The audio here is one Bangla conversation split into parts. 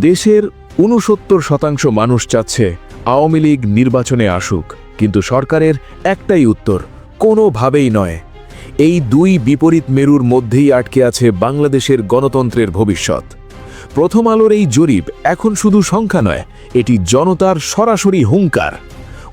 দেশের উনসত্তর শতাংশ মানুষ চাচ্ছে আওয়ামী লীগ নির্বাচনে আসুক, কিন্তু সরকারের একটাই উত্তর, কোনোভাবেই নয়। এই দুই বিপরীত মেরুর মধ্যেই আটকে আছে বাংলাদেশের গণতন্ত্রের ভবিষ্যৎ। প্রথম আলোর এই জরিপ এখন শুধু সংখ্যা নয়, এটি জনতার সরাসরি হুঙ্কার।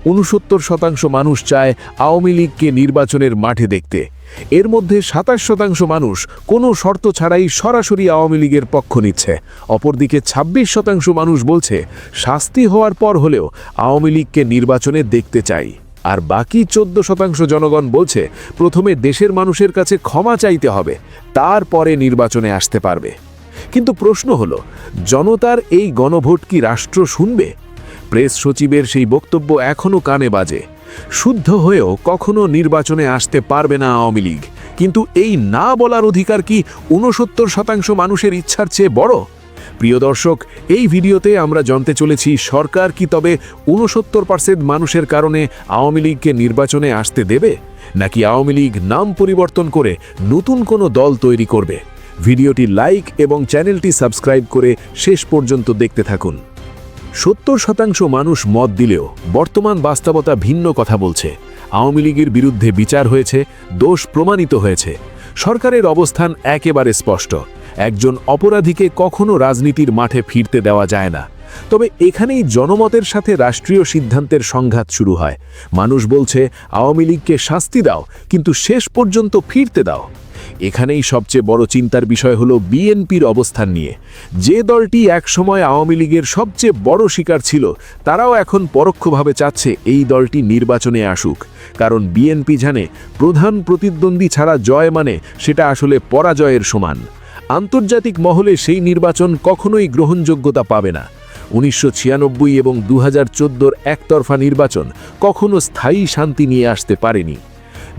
উনসত্তর শতাংশ মানুষ চায় আওয়ামী লীগকে নির্বাচনের মাঠে দেখতে। এর মধ্যে সাতাশ শতাংশ মানুষ কোনো শর্ত ছাড়াই সরাসরি আওয়ামী লীগের পক্ষ নিচ্ছে। অপরদিকে ২৬ শতাংশ মানুষ বলছে, শাস্তি হওয়ার পর হলেও আওয়ামী লীগকে নির্বাচনে দেখতে চাই। আর বাকি চোদ্দ শতাংশ জনগণ বলছে, প্রথমে দেশের মানুষের কাছে ক্ষমা চাইতে হবে, তারপরে নির্বাচনে আসতে পারবে। কিন্তু প্রশ্ন হলো, জনতার এই গণভোট কি রাষ্ট্র শুনবে? প্রেস সচিবের সেই বক্তব্য এখনও কানে বাজে। শুদ্ধ হয়েও কখনো নির্বাচনে আসতে পারবে না আওয়ামী লীগ। কিন্তু এই না বলার অধিকার কি ঊনসত্তর শতাংশ মানুষের ইচ্ছার চেয়ে বড়? প্রিয় দর্শক, এই ভিডিওতে আমরা জানতে চলেছি সরকার কি তবে ঊনসত্তর পার্সেন্ট মানুষের কারণে আওয়ামী লীগকে নির্বাচনে আসতে দেবে? নাকি আওয়ামী লীগ নাম পরিবর্তন করে নতুন কোনো দল তৈরি করবে? ভিডিওটি লাইক এবং চ্যানেলটি সাবস্ক্রাইব করে শেষ পর্যন্ত দেখতে থাকুন। সত্তর শতাংশ মানুষ মত দিলেও বর্তমান বাস্তবতা ভিন্ন কথা বলছে। আওয়ামী লীগের বিরুদ্ধে বিচার হয়েছে, দোষ প্রমাণিত হয়েছে। সরকারের অবস্থান একেবারে স্পষ্ট। একজন অপরাধীকে কখনো রাজনীতির মাঠে ফিরতে দেওয়া যায় না। তবে এখানেই জনমতের সাথে রাষ্ট্রীয় সিদ্ধান্তের সংঘাত শুরু হয়। মানুষ বলছে, আওয়ামী লীগকে শাস্তি দাও, কিন্তু শেষ পর্যন্ত ফিরতে দাও। এখানেই সবচেয়ে বড় চিন্তার বিষয় হলো বিএনপির অবস্থান নিয়ে। যে দলটি একসময় আওয়ামী লীগের সবচেয়ে বড় শিকার ছিল, তারাও এখন পরোক্ষভাবে চাচ্ছে এই দলটি নির্বাচনে আসুক। কারণ বিএনপি জানে, প্রধান প্রতিদ্বন্দ্বী ছাড়া জয় মানে সেটা আসলে পরাজয়ের সমান। আন্তর্জাতিক মহলে সেই নির্বাচন কখনোই গ্রহণযোগ্যতা পাবে না। উনিশশো ছিয়ানব্বই এবং দু হাজার একতরফা নির্বাচন কখনো স্থায়ী শান্তি নিয়ে আসতে পারেনি।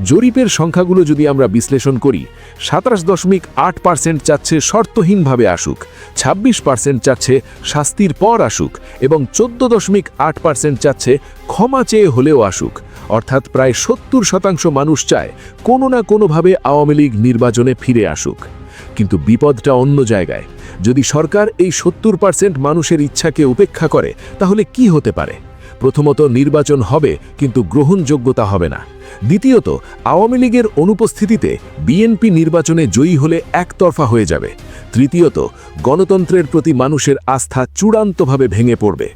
জরিপের সংখ্যাগুলো যদি আমরা বিশ্লেষণ করি, সাতাশ দশমিক আট পার্সেন্ট চাচ্ছে শর্তহীনভাবে আসুক ২৬ পার্সেন্ট চাচ্ছে শাস্তির পর আসুক এবং চোদ্দ দশমিক আট পার্সেন্ট চাচ্ছে ক্ষমা চেয়ে হলেও আসুক। অর্থাৎ প্রায় সত্তর শতাংশ মানুষ চায় কোনো না কোনোভাবে আওয়ামী লীগ নির্বাচনে ফিরে আসুক। কিন্তু বিপদটা অন্য জায়গায়। যদি সরকার এই সত্তর পার্সেন্ট মানুষের ইচ্ছাকে উপেক্ষা করে, তাহলে কি হতে পারে? প্রথমত নির্বাচন হবে, কিন্তু গ্রহণযোগ্যতা হবে না। দ্বিতীয়ত, আওয়ামী লীগের অনুপস্থিতিতে বিএনপি নির্বাচনে জয়ী হলে একতরফা হয়ে যাবে। তৃতীয়ত, গণতন্ত্রের প্রতি মানুষের আস্থা চূড়ান্তভাবে ভেঙে পড়বে।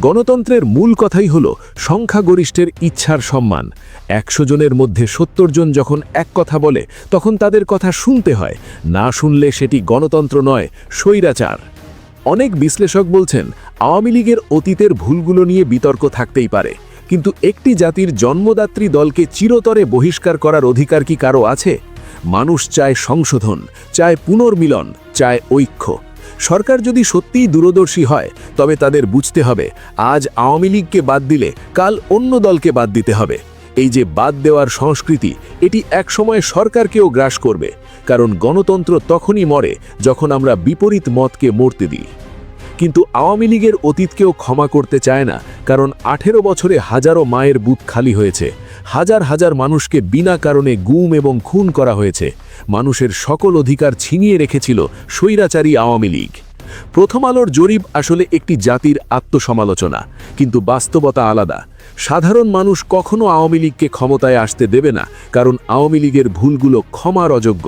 গণতন্ত্রের মূল কথাই হল সংখ্যাগরিষ্ঠের ইচ্ছার সম্মান। একশো জনের মধ্যে সত্তর জন যখন এক কথা বলে, তখন তাদের কথা শুনতে হয়। না শুনলে সেটি গণতন্ত্র নয়, স্বৈরাচার। অনেক বিশ্লেষক বলছেন, আওয়ামী লীগের অতীতের ভুলগুলো নিয়ে বিতর্ক থাকতেই পারে। কিন্তু একটি জাতির জন্মদাত্রী দলকে চিরতরে বহিষ্কার করার অধিকার কি কারও আছে? মানুষ চায় সংশোধন, চায় পুনর্মিলন, চায় ঐক্য। সরকার যদি সত্যিই দূরদর্শী হয়, তবে তাদের বুঝতে হবে, আজ আওয়ামী লীগকে বাদ দিলে কাল অন্য দলকে বাদ দিতে হবে। এই যে বাদ দেওয়ার সংস্কৃতি, এটি একসময় সরকারকেও গ্রাস করবে, কারণ গণতন্ত্র তখনই মরে যখন আমরা বিপরীত মতকে মরতে দিই। কিন্তু আওয়ামী লীগের অতীতকেও ক্ষমা করতে চায় না, কারণ আঠেরো বছরে হাজারো মায়ের বুথ খালি হয়েছে, হাজার হাজার মানুষকে বিনা কারণে গুম এবং খুন করা হয়েছে, মানুষের সকল অধিকার ছিনিয়ে রেখেছিল স্বৈরাচারী আওয়ামী লীগ। প্রথম আলোর জরিপ আসলে একটি জাতির আত্মসমালোচনা, কিন্তু বাস্তবতা আলাদা। সাধারণ মানুষ কখনো আওয়ামী লীগকে ক্ষমতায় আসতে দেবে না, কারণ আওয়ামী লীগের ভুলগুলো ক্ষমার অযোগ্য।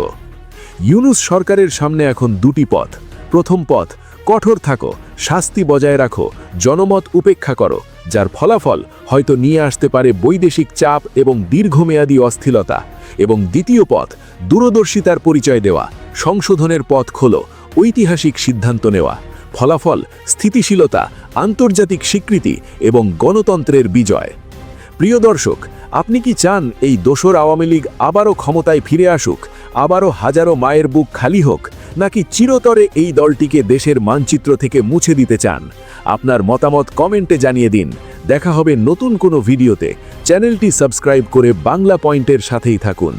ইউনুস সরকারের সামনে এখন দুটি পথ। প্রথম পথ, কঠোর থাকো, শাস্তি বজায় রাখো, জনমত উপেক্ষা করো, যার ফলাফল হয়তো নিয়ে আসতে পারে বৈদেশিক চাপ এবং দীর্ঘমেয়াদী অস্থিরতা এবং দ্বিতীয় পথ, দূরদর্শিতার পরিচয় দেওয়া, সংশোধনের পথ খোলো ঐতিহাসিক সিদ্ধান্ত নেওয়া, ফলাফল, স্থিতিশীলতা, আন্তর্জাতিক স্বীকৃতি এবং গণতন্ত্রের বিজয়। প্রিয় দর্শক, আপনি কি চান এই দোসর আওয়ামী লীগ আবারও ক্ষমতায় ফিরে আসুক, আবারও হাজারো মায়ের বুক খালি হোক, নাকি চিরতরে এই দলটিকে দেশের মানচিত্র থেকে মুছে দিতে চান? আপনার মতামত কমেন্টে জানিয়ে দিন। দেখা হবে নতুন কোনো ভিডিওতে। চ্যানেলটি সাবস্ক্রাইব করে বাংলা পয়েন্টের সাথেই থাকুন।